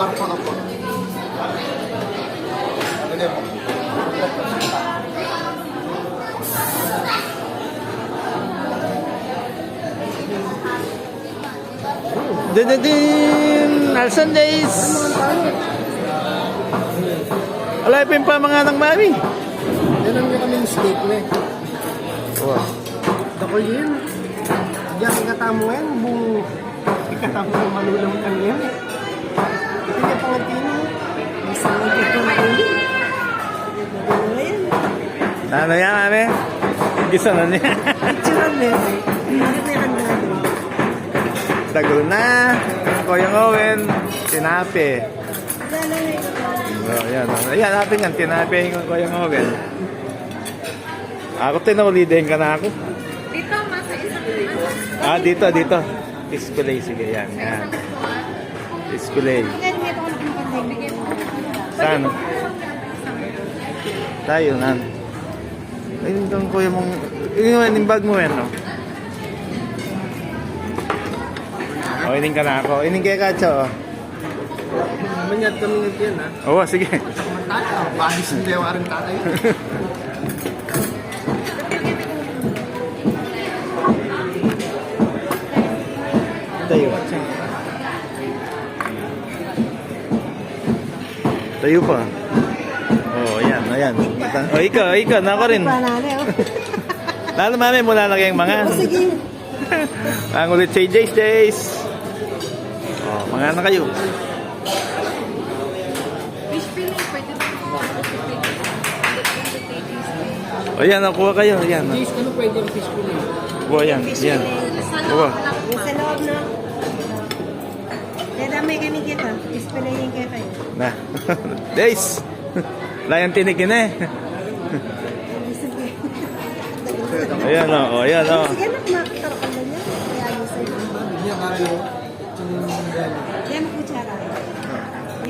smartphone ako. Ganyan po. Ano Dindindin! Our Sundays! Alipin pa mga nang mami. Yan ang kami yung steak na eh. Wow. Dakol yun. Diyan ikatamuan, buong ikatamuan malulam kami yan eh. Ito yung pangantino. Isang ito yung pangantino. Ano yan, ame? Gisa na niya. Picturean na yan. Hindi na yung. Tagol na. Koyang Owen. Tinape. Oh, yan. Ayan, natin yan. Tinape yung Koyang Owen. Ako tinaulidahin ka na ako. Dito, masa isang Ah, dito, dito. Display, sige, yan, yan. Display. Saan? Tayo, nan. Ay, yung kuya mong... Yung yung bag mo yan, no? O, ining ka na ako. Ining kay Kacho, oh. Manyad kami ng yan ha. Oo, sige. Tata, bagis yung dewa rin tatay. Tayo. Tayo pa. Oh, ayan, ayan. Oh, ikaw, ikaw, nako rin. Panale oh. Lalo mami, mula na kayong mga. Sige. Ang ulit say Jace Jace. Oh, mga na kayo. fish fillet. Pwede ba? O yan, nakuha kayo. Yan. Please, ano pwede yung fish fillet? Kuha yan. Yan. Kuha. lang. Sa loob na. Dami kami kita. Displayin kayo kayo. Na. Jace. Layan tinikin eh. Ayan o, oh, ayan o. Sige na, makakarapan na niya. Kaya ayos sa'yo. Hindi, kaya yun. Yung